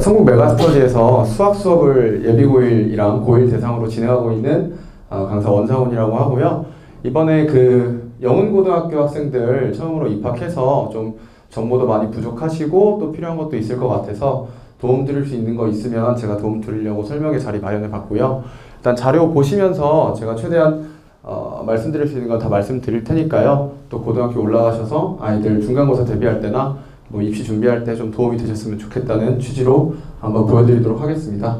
성북 메가스터디에서 수학 수업을 예비고일이랑 고일 대상으로 진행하고 있는 어, 강사 원상훈이라고 하고요. 이번에 그 영은고등학교 학생들 처음으로 입학해서 좀 정보도 많이 부족하시고 또 필요한 것도 있을 것 같아서 도움 드릴 수 있는 거 있으면 제가 도움 드리려고 설명의 자리 마련해 봤고요. 일단 자료 보시면서 제가 최대한 어, 말씀드릴 수 있는 건 다 말씀드릴 테니까요. 또 고등학교 올라가셔서 아이들 중간고사 대비할 때나 뭐 입시 준비할 때 좀 도움이 되셨으면 좋겠다는 취지로 한번 보여드리도록 하겠습니다.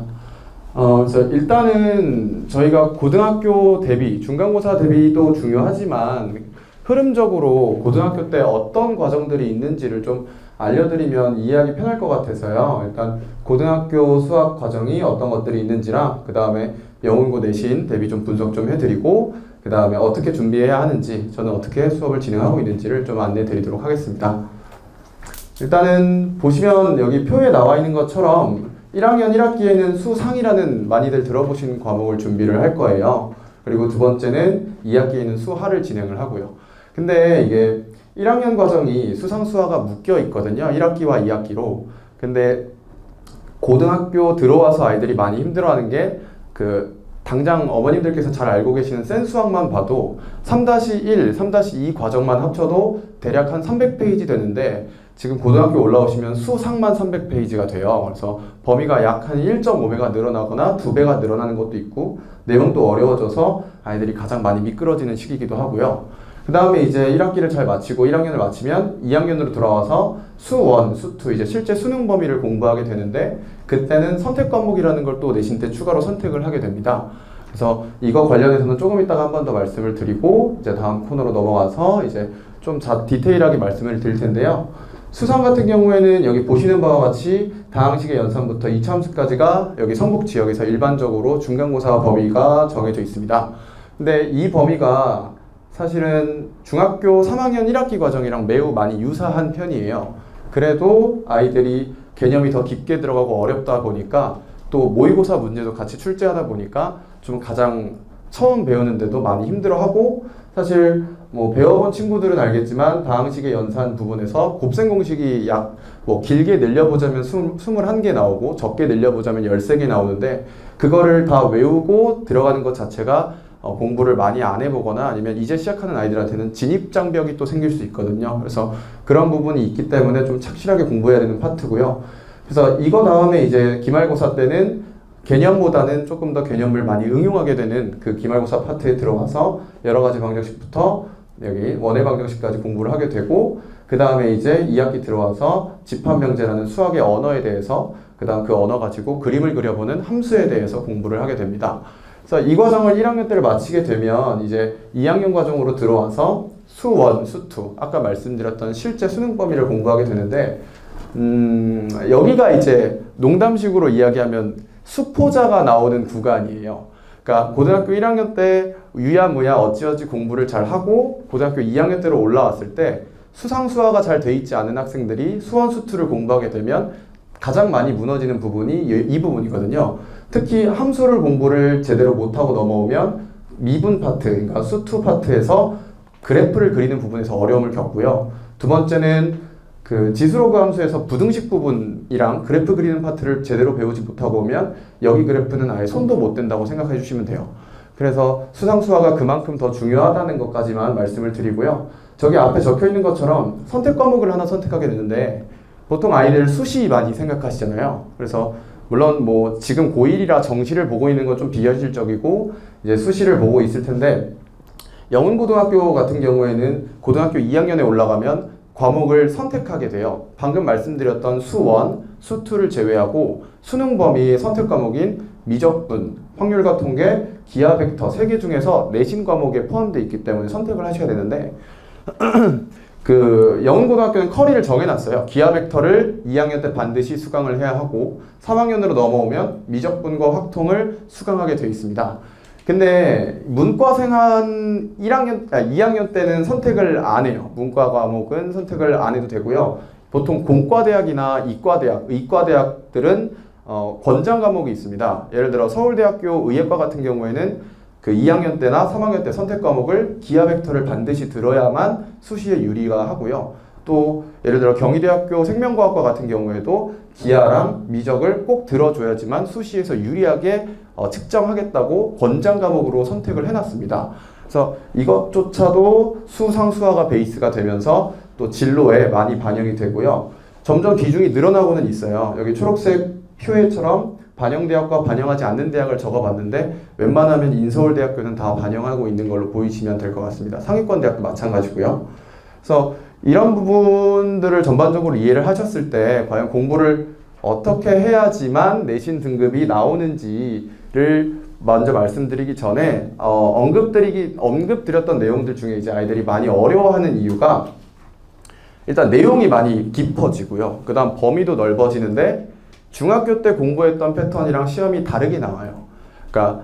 어, 그래서 일단은 저희가 고등학교 대비, 중간고사 대비도 중요하지만 흐름적으로 고등학교 때 어떤 과정들이 있는지를 좀 알려드리면 이해하기 편할 것 같아서요. 일단 고등학교 수학 과정이 어떤 것들이 있는지랑 그 다음에 영문고 내신 대비 좀 분석 좀 해드리고 그 다음에 어떻게 준비해야 하는지 저는 어떻게 수업을 진행하고 있는지를 좀 안내해 드리도록 하겠습니다. 일단은 보시면 여기 표에 나와 있는 것처럼 1학년 1학기에는 수상이라는 많이들 들어보신 과목을 준비를 할 거예요. 그리고 두 번째는 2학기에는 수하를 진행을 하고요. 근데 이게 1학년 과정이 수상 수하가 묶여 있거든요. 1학기와 2학기로. 근데 고등학교 들어와서 아이들이 많이 힘들어하는 게 그 당장 어머님들께서 잘 알고 계시는 센 수학만 봐도 3-1, 3-2 과정만 합쳐도 대략 한 300페이지 되는데 지금 고등학교 올라오시면 수상만 300페이지가 돼요. 그래서 범위가 약 한 1.5배가 늘어나거나 2배가 늘어나는 것도 있고 내용도 어려워져서 아이들이 가장 많이 미끄러지는 시기이기도 하고요. 그 다음에 이제 1학기를 잘 마치고 1학년을 마치면 2학년으로 돌아와서 수1, 수2 이제 실제 수능 범위를 공부하게 되는데 그때는 선택 과목이라는 걸 또 내신 때 추가로 선택을 하게 됩니다. 그래서 이거 관련해서는 조금 이따가 한 번 더 말씀을 드리고 이제 다음 코너로 넘어가서 이제 좀 자, 디테일하게 말씀을 드릴 텐데요. 수상 같은 경우에는 여기 보시는 바와 같이 다항식의 연산부터 이차함수까지가 여기 성북 지역에서 일반적으로 중간고사 범위가 정해져 있습니다. 근데 이 범위가 사실은 중학교 3학년 1학기 과정이랑 매우 많이 유사한 편이에요. 그래도 아이들이 개념이 더 깊게 들어가고 어렵다 보니까 또 모의고사 문제도 같이 출제하다 보니까 좀 가장 처음 배우는데도 많이 힘들어하고 사실 뭐 배워본 친구들은 알겠지만 다항식의 연산 부분에서 곱셈 공식이 약 뭐 길게 늘려보자면 21개 나오고 적게 늘려보자면 13개 나오는데 그거를 다 외우고 들어가는 것 자체가 어, 공부를 많이 안 해보거나 아니면 이제 시작하는 아이들한테는 진입 장벽이 또 생길 수 있거든요. 그래서 그런 부분이 있기 때문에 좀 착실하게 공부해야 되는 파트고요. 그래서 이거 다음에 이제 기말고사 때는 개념보다는 조금 더 개념을 많이 응용하게 되는 그 기말고사 파트에 들어가서 여러 가지 방정식부터 여기 원의 방정식까지 공부를 하게 되고 그 다음에 이제 2학기 들어와서 집합명제라는 수학의 언어에 대해서 그 다음 그 언어 가지고 그림을 그려보는 함수에 대해서 공부를 하게 됩니다. 그래서 이 과정을 1학년 때를 마치게 되면 이제 2학년 과정으로 들어와서 수1, 수2 아까 말씀드렸던 실제 수능 범위를 공부하게 되는데 음, 여기가 이제 농담식으로 이야기하면 수포자가 나오는 구간이에요. 그러니까 고등학교 1학년 때 유야무야 어찌어찌 공부를 잘 하고 고등학교 2학년 때로 올라왔을 때 수상 수화가 잘 돼 있지 않은 학생들이 수원 수투를 공부하게 되면 가장 많이 무너지는 부분이 이- 이 부분이거든요. 특히 함수를 공부를 제대로 못하고 넘어오면 미분 파트, 그러니까 수투 파트에서 그래프를 그리는 부분에서 어려움을 겪고요. 두 번째는 그 지수로그 함수에서 부등식 부분이랑 그래프 그리는 파트를 제대로 배우지 못하고 오면 여기 그래프는 아예 손도 못 댄다고 생각해 주시면 돼요. 그래서 수상수화가 그만큼 더 중요하다는 것까지만 말씀을 드리고요. 저기 앞에 적혀 있는 것처럼 선택 과목을 하나 선택하게 되는데 보통 아이들 수시 많이 생각하시잖아요. 그래서 물론 뭐 지금 고1이라 정시를 보고 있는 건 좀 비현실적이고 이제 수시를 보고 있을 텐데 영훈고등학교 같은 경우에는 고등학교 2학년에 올라가면 과목을 선택하게 돼요. 방금 말씀드렸던 수1, 수2를 제외하고 수능 범위의 선택 과목인 미적분, 확률과 통계, 기하 벡터 세 개 중에서 내신 과목에 포함되어 있기 때문에 선택을 하셔야 되는데 그 영훈고등학교는 커리를 정해놨어요. 기하 벡터를 2학년 때 반드시 수강을 해야 하고 3학년으로 넘어오면 미적분과 확통을 수강하게 되어 있습니다. 근데 문과생 한 1학년, 아, 2학년 때는 선택을 안 해요. 문과 과목은 선택을 안 해도 되고요. 보통 공과대학이나 이과대학, 의과대학들은 어, 권장 과목이 있습니다. 예를 들어 서울대학교 의예과 같은 경우에는 그 2학년 때나 3학년 때 선택 과목을 기하 벡터를 반드시 들어야만 수시에 유리가 하고요. 또 예를 들어 경희대학교 생명과학과 같은 경우에도 기하랑 미적을 꼭 들어줘야지만 수시에서 유리하게 어, 측정하겠다고 권장 과목으로 선택을 해놨습니다. 그래서 이것조차도 수상수화가 베이스가 되면서 또 진로에 많이 반영이 되고요. 점점 비중이 늘어나고는 있어요. 여기 초록색 표에처럼 반영대학과 반영하지 않는 대학을 적어봤는데 웬만하면 인서울대학교는 다 반영하고 있는 걸로 보이시면 될 것 같습니다. 상위권 대학도 마찬가지고요. 그래서 이런 부분들을 전반적으로 이해를 하셨을 때 과연 공부를 어떻게 해야지만 내신 등급이 나오는지를 먼저 말씀드리기 전에 어, 언급드리기 언급드렸던 내용들 중에 이제 아이들이 많이 어려워하는 이유가 일단 내용이 많이 깊어지고요. 그다음 범위도 넓어지는데 중학교 때 공부했던 패턴이랑 시험이 다르게 나와요. 그러니까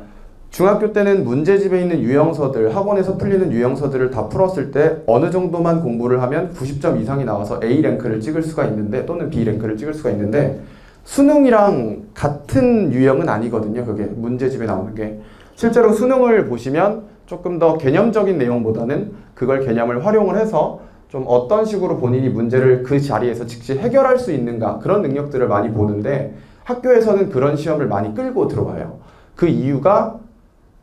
중학교 때는 문제집에 있는 유형서들, 학원에서 풀리는 유형서들을 다 풀었을 때 어느 정도만 공부를 하면 90점 이상이 나와서 A 랭크를 찍을 수가 있는데 또는 B 랭크를 찍을 수가 있는데 수능이랑 같은 유형은 아니거든요. 그게 문제집에 나오는 게 실제로 수능을 보시면 조금 더 개념적인 내용보다는 그걸 개념을 활용을 해서 좀 어떤 식으로 본인이 문제를 그 자리에서 즉시 해결할 수 있는가 그런 능력들을 많이 보는데 학교에서는 그런 시험을 많이 끌고 들어와요. 그 이유가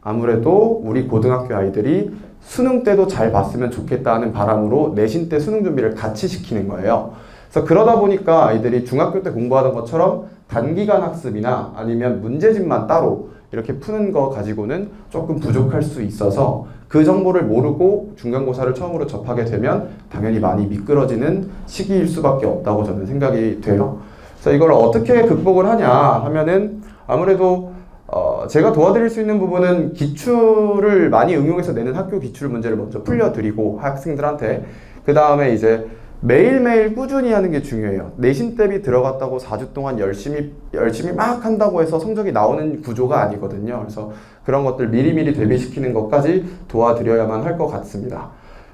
아무래도 우리 고등학교 아이들이 수능 때도 잘 봤으면 좋겠다는 바람으로 내신 때 수능 준비를 같이 시키는 거예요. 그래서 그러다 보니까 아이들이 중학교 때 공부하던 것처럼 단기간 학습이나 아니면 문제집만 따로 이렇게 푸는 거 가지고는 조금 부족할 수 있어서 그 정보를 모르고 중간고사를 처음으로 접하게 되면 당연히 많이 미끄러지는 시기일 수밖에 없다고 저는 생각이 돼요. 그래서 이걸 어떻게 극복을 하냐 하면은 아무래도 어 제가 도와드릴 수 있는 부분은 기출을 많이 응용해서 내는 학교 기출 문제를 먼저 풀려드리고 학생들한테 그 다음에 이제 매일매일 꾸준히 하는 게 중요해요. 내신 대비 들어갔다고 4주 동안 열심히 열심히 막 한다고 해서 성적이 나오는 구조가 아니거든요. 그래서 그런 것들 미리미리 대비시키는 것까지 도와드려야만 할 것 같습니다.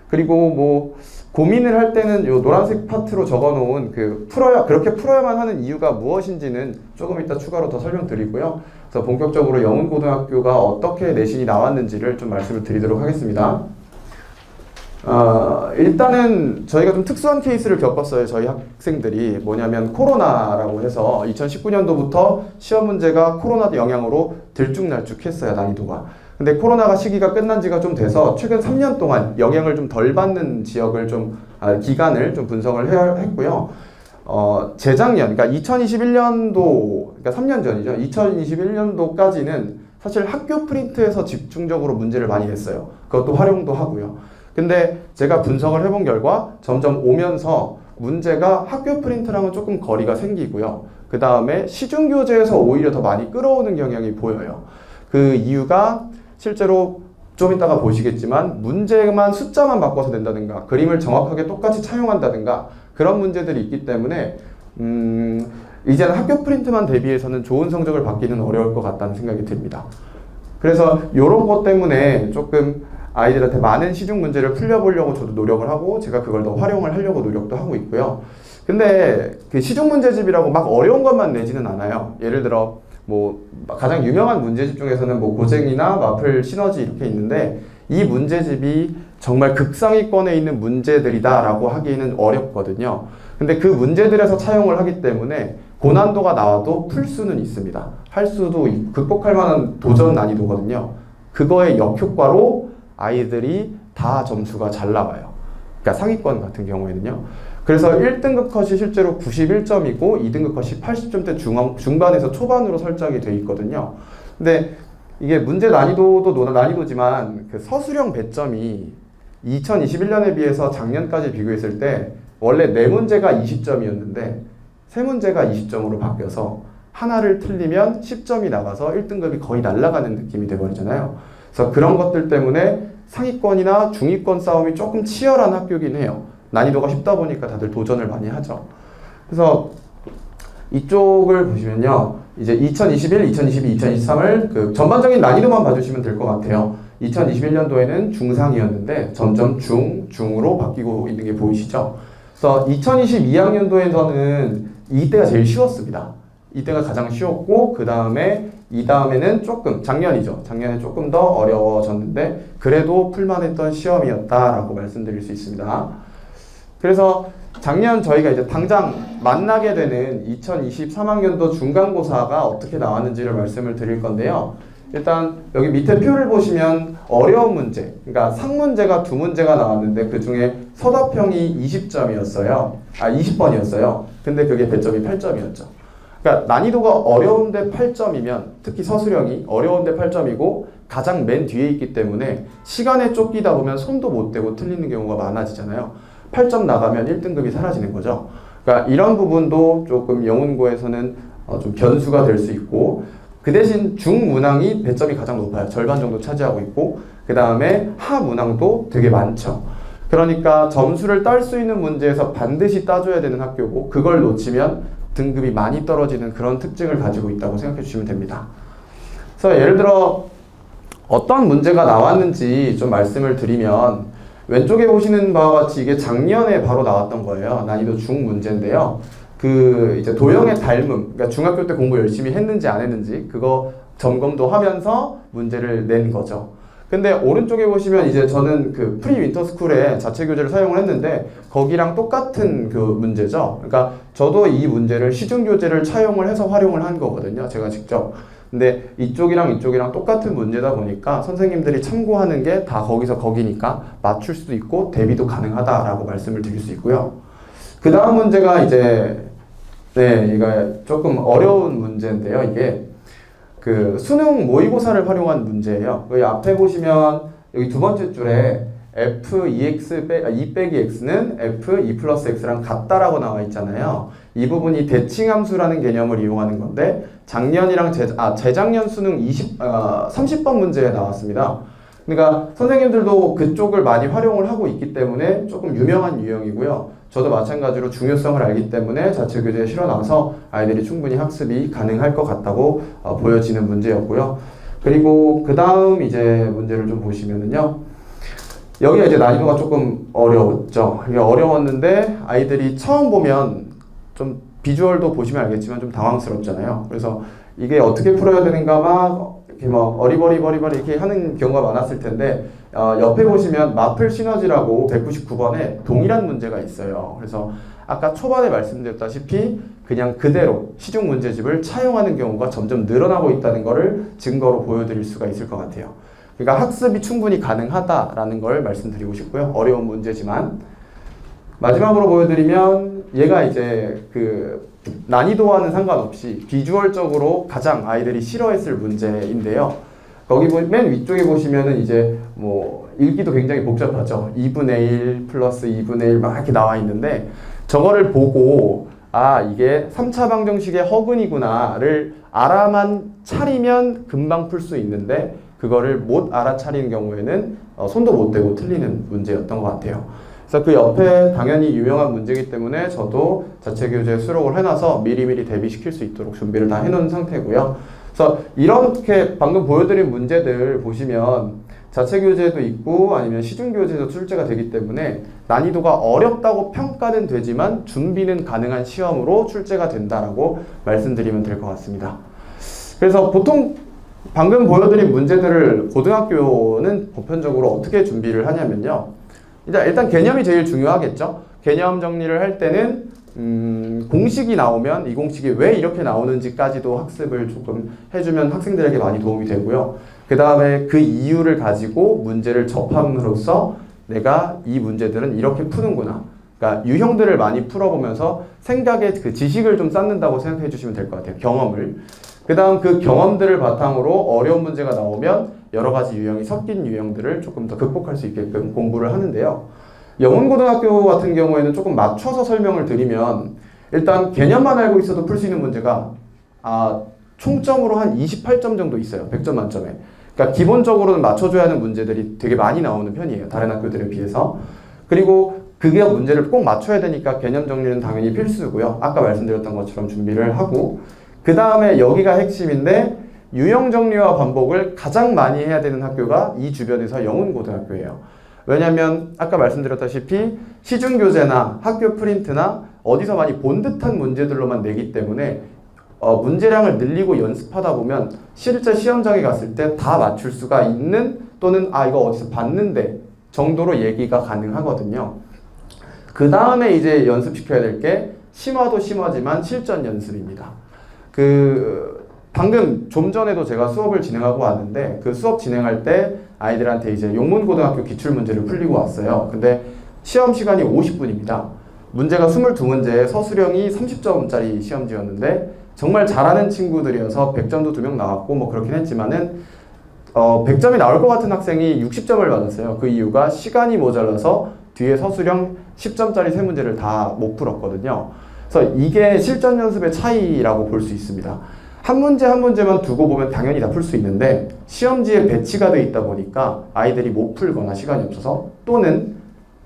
그리고 뭐 고민을 할 때는 요 노란색 파트로 적어놓은 그 풀어야 그렇게 풀어야만 하는 이유가 무엇인지는 조금 이따 추가로 더 설명드리고요. 그래서 본격적으로 영훈고등학교가 어떻게 내신이 나왔는지를 좀 말씀을 드리도록 하겠습니다. 어, 일단은 저희가 좀 특수한 케이스를 겪었어요. 저희 학생들이 뭐냐면 코로나라고 해서 2019년도부터 시험 문제가 코로나 영향으로 들쭉날쭉했어요 난이도가. 근데 코로나가 시기가 끝난 지가 좀 돼서 최근 3년 동안 영향을 좀 덜 받는 지역을 좀 아, 기간을 좀 분석을 해야 했고요. 어, 재작년, 그러니까 2021년도, 그러니까 3년 전이죠. 2021년도까지는 사실 학교 프린트에서 집중적으로 문제를 많이 냈어요. 그것도 활용도 하고요. 근데 제가 분석을 해본 결과 점점 오면서 문제가 학교 프린트랑은 조금 거리가 생기고요. 그 다음에 시중 교재에서 오히려 더 많이 끌어오는 경향이 보여요. 그 이유가 실제로 좀 이따가 보시겠지만 문제만 숫자만 바꿔서 낸다든가 그림을 정확하게 똑같이 차용한다든가 그런 문제들이 있기 때문에 음, 이제는 학교 프린트만 대비해서는 좋은 성적을 받기는 어려울 것 같다는 생각이 듭니다. 그래서 이런 것 때문에 조금 아이들한테 많은 시중 문제를 풀려보려고 저도 노력을 하고 제가 그걸 더 활용을 하려고 노력도 하고 있고요. 근데 그 시중 문제집이라고 막 어려운 것만 내지는 않아요. 예를 들어 뭐 가장 유명한 문제집 중에서는 뭐 고쟁이나 마플 시너지 이렇게 있는데 이 문제집이 정말 극상위권에 있는 문제들이다라고 하기에는 어렵거든요. 근데 그 문제들에서 차용을 하기 때문에 고난도가 나와도 풀 수는 있습니다. 할 수도 있- 극복할 만한 도전 난이도거든요. 그거의 역효과로 아이들이 다 점수가 잘 나와요. 그러니까 상위권 같은 경우에는요. 그래서 1등급 컷이 실제로 91점이고 2등급 컷이 80점대 중, 중반에서 초반으로 설정이 돼 있거든요. 근데 이게 문제 난이도도 노- 난이도지만 그 서술형 배점이 2021년에 비해서 작년까지 비교했을 때 원래 네 문제가 20점이었는데 세 문제가 20점으로 바뀌어서 하나를 틀리면 10점이 나가서 1등급이 거의 날아가는 느낌이 돼버리잖아요. 그래서 그런 것들 때문에 상위권이나 중위권 싸움이 조금 치열한 학교긴 해요. 난이도가 쉽다 보니까 다들 도전을 많이 하죠. 그래서 이쪽을 보시면요. 이제 2021, 2022, 2023을 그 전반적인 난이도만 봐주시면 될 것 같아요. 2021년도에는 중상이었는데 점점 중, 중으로 바뀌고 있는 게 보이시죠? 그래서 2022학년도에서는 이때가 제일 쉬웠습니다. 이때가 가장 쉬웠고 그 다음에 이 다음에는 조금 작년이죠. 작년에 조금 더 어려워졌는데 그래도 풀만했던 시험이었다라고 말씀드릴 수 있습니다. 그래서 작년 저희가 이제 당장 만나게 되는 2023학년도 중간고사가 어떻게 나왔는지를 말씀을 드릴 건데요. 일단 여기 밑에 표를 보시면 어려운 문제, 그러니까 상문제가 두 문제가 나왔는데 그 중에 서답형이 20점이었어요. 아 20번이었어요. 근데 그게 배점이 8점이었죠. 그러니까 난이도가 어려운데 8점이면 특히 서술형이 어려운데 8점이고 가장 맨 뒤에 있기 때문에 시간에 쫓기다 보면 손도 못 대고 틀리는 경우가 많아지잖아요. 8점 나가면 1등급이 사라지는 거죠. 그러니까 이런 부분도 조금 영문고에서는 어, 좀 변수가 될 수 있고 그 대신 중문항이 배점이 가장 높아요. 절반 정도 차지하고 있고 그 다음에 하문항도 되게 많죠. 그러니까 점수를 딸 수 있는 문제에서 반드시 따줘야 되는 학교고 그걸 놓치면 등급이 많이 떨어지는 그런 특징을 가지고 있다고 생각해 주시면 됩니다. 그래서 예를 들어 어떤 문제가 나왔는지 좀 말씀을 드리면 왼쪽에 보시는 바와 같이 이게 작년에 바로 나왔던 거예요. 난이도 중 문제인데요. 그 이제 도형의 닮음, 그러니까 중학교 때 공부 열심히 했는지 안 했는지 그거 점검도 하면서 문제를 낸 거죠. 근데 오른쪽에 보시면 이제 저는 그 프리 윈터 스쿨에 자체 교재를 사용을 했는데 거기랑 똑같은 그 문제죠. 그러니까 저도 이 문제를 시중 교재를 차용을 해서 활용을 한 거거든요. 제가 직접. 근데 이쪽이랑 이쪽이랑 똑같은 문제다 보니까 선생님들이 참고하는 게 다 거기서 거기니까 맞출 수도 있고 대비도 가능하다라고 말씀을 드릴 수 있고요. 그 다음 문제가 이제 네, 이거 조금 어려운 문제인데요. 이게 그 수능 모의고사를 활용한 문제예요. 여기 앞에 보시면 여기 두 번째 줄에 f 2x 빼, 아, 2 빼기 x는 f 2 플러스 x랑 같다라고 나와 있잖아요. 이 부분이 대칭함수라는 개념을 이용하는 건데 작년이랑 재, 아, 재작년 수능 20, 아, 30번 문제에 나왔습니다. 그러니까 선생님들도 그쪽을 많이 활용을 하고 있기 때문에 조금 유명한 유형이고요. 저도 마찬가지로 중요성을 알기 때문에 자체 교재에 실어놔서 아이들이 충분히 학습이 가능할 것 같다고 어, 보여지는 문제였고요. 그리고 그 다음 이제 문제를 좀 보시면은요. 여기가 이제 난이도가 조금 어려웠죠. 이게 어려웠는데 아이들이 처음 보면 좀 비주얼도 보시면 알겠지만 좀 당황스럽잖아요. 그래서 이게 어떻게 풀어야 되는가 막 이렇게 막 어리버리 버리버리 이렇게 하는 경우가 많았을 텐데 어, 옆에 보시면 마플 시너지라고 199번에 동일한 문제가 있어요. 그래서 아까 초반에 말씀드렸다시피 그냥 그대로 시중 문제집을 차용하는 경우가 점점 늘어나고 있다는 것을 증거로 보여드릴 수가 있을 것 같아요. 그러니까 학습이 충분히 가능하다라는 걸 말씀드리고 싶고요. 어려운 문제지만 마지막으로 보여드리면 얘가 이제 그 난이도와는 상관없이 비주얼적으로 가장 아이들이 싫어했을 문제인데요. 거기 보- 맨 위쪽에 보시면은 이제 뭐 읽기도 굉장히 복잡하죠. 2분의 1 플러스 2분의 1 막 이렇게 나와 있는데 저거를 보고 아 이게 3차 방정식의 허근이구나를 알아만 차리면 금방 풀 수 있는데 그거를 못 알아차리는 경우에는 어, 손도 못 대고 틀리는 문제였던 것 같아요. 그래서 그 옆에 당연히 유명한 문제이기 때문에 저도 자체 교재에 수록을 해놔서 미리미리 대비시킬 수 있도록 준비를 다 해놓은 상태고요. 그래서 이렇게 방금 보여드린 문제들 보시면 자체 교재도 있고 아니면 시중 교재도 출제가 되기 때문에 난이도가 어렵다고 평가는 되지만 준비는 가능한 시험으로 출제가 된다라고 말씀드리면 될 것 같습니다. 그래서 보통 방금 보여드린 문제들을 고등학교는 보편적으로 어떻게 준비를 하냐면요. 일단, 일단 개념이 제일 중요하겠죠. 개념 정리를 할 때는 음, 공식이 나오면 이 공식이 왜 이렇게 나오는지까지도 학습을 조금 해주면 학생들에게 많이 도움이 되고요. 그 다음에 그 이유를 가지고 문제를 접함으로써 내가 이 문제들은 이렇게 푸는구나. 그러니까 유형들을 많이 풀어보면서 생각의 그 지식을 좀 쌓는다고 생각해 주시면 될 것 같아요. 경험을. 그 다음 그 경험들을 바탕으로 어려운 문제가 나오면 여러 가지 유형이 섞인 유형들을 조금 더 극복할 수 있게끔 공부를 하는데요. 영훈고등학교 같은 경우에는 조금 맞춰서 설명을 드리면 일단 개념만 알고 있어도 풀 수 있는 문제가 아, 총점으로 한 28점 정도 있어요. 100점 만점에. 그러니까 기본적으로는 맞춰줘야 하는 문제들이 되게 많이 나오는 편이에요. 다른 학교들에 비해서. 그리고 그게 문제를 꼭 맞춰야 되니까 개념 정리는 당연히 필수고요. 아까 말씀드렸던 것처럼 준비를 하고 그 다음에 여기가 핵심인데 유형 정리와 반복을 가장 많이 해야 되는 학교가 이 주변에서 영훈고등학교예요. 왜냐하면 아까 말씀드렸다시피 시중 교재나 학교 프린트나 어디서 많이 본 듯한 문제들로만 내기 때문에 어, 문제량을 늘리고 연습하다 보면 실제 시험장에 갔을 때 다 맞출 수가 있는 또는 아 이거 어디서 봤는데 정도로 얘기가 가능하거든요. 그 다음에 이제 연습시켜야 될 게 심화도 심화지만 실전 연습입니다. 그 방금 좀 전에도 제가 수업을 진행하고 왔는데 그 수업 진행할 때 아이들한테 이제 용문고등학교 기출 문제를 풀리고 왔어요. 근데 시험 시간이 50분입니다. 문제가 22문제에 서술형이 30점짜리 시험지였는데 정말 잘하는 친구들이어서 100점도 두 명 나왔고 뭐 그렇긴 했지만은 어 100점이 나올 것 같은 학생이 60점을 받았어요. 그 이유가 시간이 모자라서 뒤에 서술형 10점짜리 세 문제를 다 못 풀었거든요. 그래서 이게 실전 연습의 차이라고 볼 수 있습니다. 한 문제 한 문제만 두고 보면 당연히 다 풀 수 있는데 시험지에 배치가 돼 있다 보니까 아이들이 못 풀거나 시간이 없어서 또는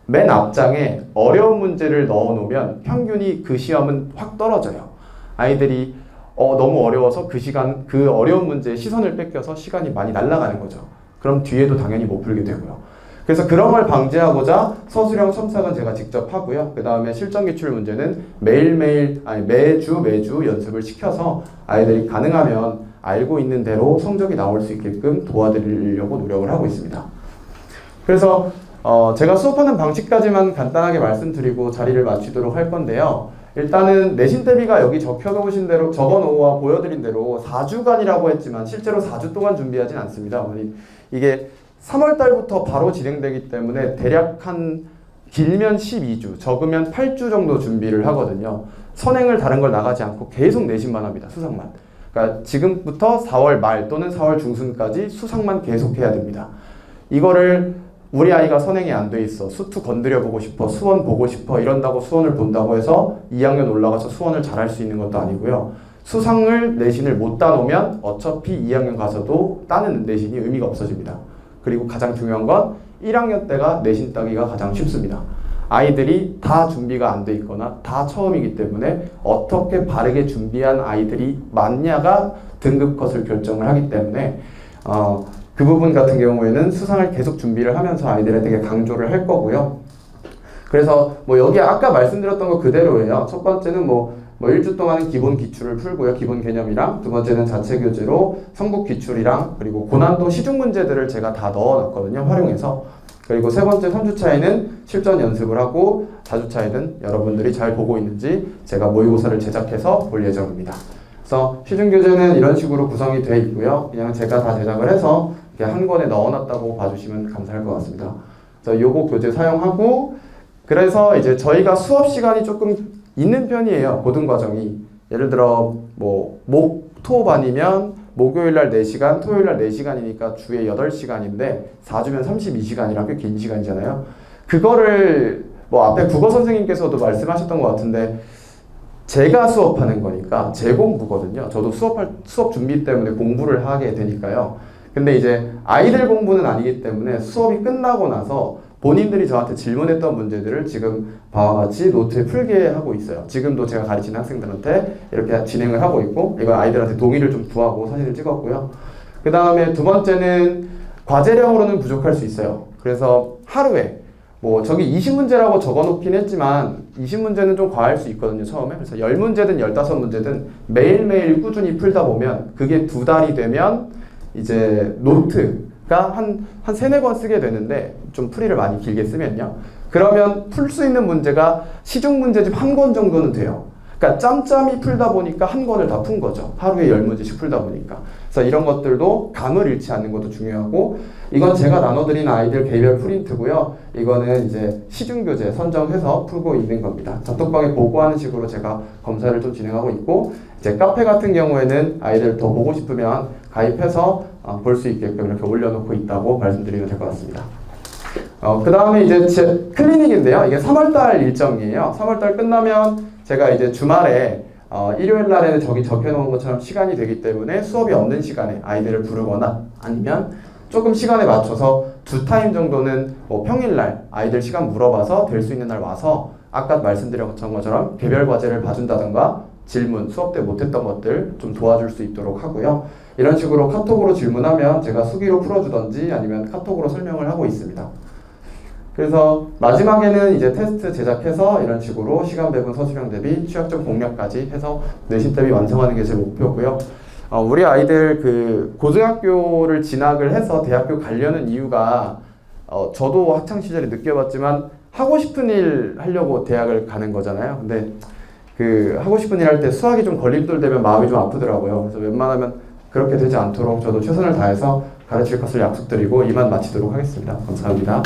맨 앞장에 어려운 문제를 넣어 놓으면 평균이 그 시험은 확 떨어져요. 아이들이 어, 너무 어려워서 그 시간 그 어려운 문제에 시선을 뺏겨서 시간이 많이 날아가는 거죠. 그럼 뒤에도 당연히 못 풀게 되고요. 그래서 그런 걸 방지하고자 서술형 첨삭은 제가 직접 하고요. 그 다음에 실전 기출 문제는 매일매일, 아니 매주 매주 연습을 시켜서 아이들이 가능하면 알고 있는 대로 성적이 나올 수 있게끔 도와드리려고 노력을 하고 있습니다. 그래서 어, 제가 수업하는 방식까지만 간단하게 말씀드리고 자리를 마치도록 할 건데요. 일단은 내신 대비가 여기 적혀놓으신 대로 적어놓아 보여드린 대로 4주간이라고 했지만 실제로 4주 동안 준비하진 않습니다. 어머니. 이게 3월 달부터 바로 진행되기 때문에 대략 한 길면 12주, 적으면 8주 정도 준비를 하거든요. 선행을 다른 걸 나가지 않고 계속 내신만 합니다. 수상만. 그러니까 지금부터 4월 말 또는 4월 중순까지 수상만 계속 해야 됩니다. 이거를 우리 아이가 선행이 안 돼 있어. 수투 건드려 보고 싶어. 수원 보고 싶어. 이런다고 수원을 본다고 해서 2학년 올라가서 수원을 잘할 수 있는 것도 아니고요. 수상을 내신을 못 따놓으면 어차피 2학년 가서도 따는 내신이 의미가 없어집니다. 그리고 가장 중요한 건 1학년 때가 내신 따기가 가장 쉽습니다. 아이들이 다 준비가 안 돼 있거나 다 처음이기 때문에 어떻게 바르게 준비한 아이들이 맞냐가 등급 컷을 결정을 하기 때문에 어, 그 부분 같은 경우에는 수상을 계속 준비를 하면서 아이들에게 강조를 할 거고요. 그래서 뭐 여기 아까 말씀드렸던 거 그대로예요. 첫 번째는 뭐, 뭐 1주 동안은 기본 기출을 풀고요. 기본 개념이랑 두 번째는 자체 교재로 성국 기출이랑 그리고 고난도 시중 문제들을 제가 다 넣어놨거든요. 활용해서. 그리고 세 번째 3주차에는 실전 연습을 하고 4주차에는 여러분들이 잘 보고 있는지 제가 모의고사를 제작해서 볼 예정입니다. 그래서 시중 교재는 이런 식으로 구성이 되어 있고요. 그냥 제가 다 제작을 해서 한 권에 넣어놨다고 봐주시면 감사할 것 같습니다. 그래서 요거 교재 사용하고 그래서 이제 저희가 수업 시간이 조금 있는 편이에요. 모든 과정이. 예를 들어 뭐 목토반이면 목요일 날 4시간, 토요일 날 4시간이니까 주에 8시간인데 4주면 32시간이라 꽤 긴 시간이잖아요. 그거를 뭐 앞에 국어 선생님께서도 말씀하셨던 것 같은데 제가 수업하는 거니까 제 공부거든요. 저도 수업할 수업 준비 때문에 공부를 하게 되니까요. 근데 이제 아이들 공부는 아니기 때문에 수업이 끝나고 나서 본인들이 저한테 질문했던 문제들을 지금 바와 같이 노트에 풀게 하고 있어요. 지금도 제가 가르치는 학생들한테 이렇게 진행을 하고 있고, 이거 아이들한테 동의를 좀 구하고 사진을 찍었고요. 그 다음에 두 번째는 과제량으로는 부족할 수 있어요. 그래서 하루에 뭐 저기 20문제라고 적어놓긴 했지만 20문제는 좀 과할 수 있거든요 처음에 그래서 10문제든 15문제든 매일매일 꾸준히 풀다 보면 그게 두 달이 되면 이제 노트 가 한, 한 세네 권 쓰게 되는데 좀 풀이를 많이 길게 쓰면요 그러면 풀 수 있는 문제가 시중 문제집 한 권 정도는 돼요 그러니까 짬짬이 풀다 보니까 한 권을 다 푼 거죠 하루에 10문제씩 풀다 보니까 그래서 이런 것들도 감을 잃지 않는 것도 중요하고 이건 제가 나눠드린 아이들 개별 프린트고요. 이거는 이제 시중 교재 선정해서 풀고 있는 겁니다. 단톡방에 보고하는 식으로 제가 검사를 좀 진행하고 있고 이제 카페 같은 경우에는 아이들 더 보고 싶으면 가입해서 어, 볼수 있게끔 이렇게 올려놓고 있다고 말씀드리면 될 것 같습니다. 어, 그 다음에 이제 제 클리닉인데요. 이게 3월달 일정이에요. 3월달 끝나면 제가 이제 주말에 어, 일요일 날에는 저기 적혀놓은 것처럼 시간이 되기 때문에 수업이 없는 시간에 아이들을 부르거나 아니면 조금 시간에 맞춰서 두 타임 정도는 뭐 평일 날 아이들 시간 물어봐서 될 수 있는 날 와서 아까 말씀드렸던 것처럼 개별 과제를 봐준다던가 질문 수업 때 못했던 것들 좀 도와줄 수 있도록 하고요. 이런 식으로 카톡으로 질문하면 제가 수기로 풀어주던지 아니면 카톡으로 설명을 하고 있습니다. 그래서 마지막에는 이제 테스트 제작해서 이런 식으로 시간 배분 서술형 대비 취약점 공략까지 해서 내신 대비 완성하는 게 제 목표고요. 어, 우리 아이들 그 고등학교를 진학을 해서 대학교 가려는 이유가 어, 저도 학창 시절에 느껴봤지만 하고 싶은 일 하려고 대학을 가는 거잖아요. 근데 그 하고 싶은 일 할 때 수학이 좀 걸림돌 되면 마음이 좀 아프더라고요. 그래서 웬만하면 그렇게 되지 않도록 저도 최선을 다해서 가르칠 것을 약속드리고 이만 마치도록 하겠습니다. 감사합니다.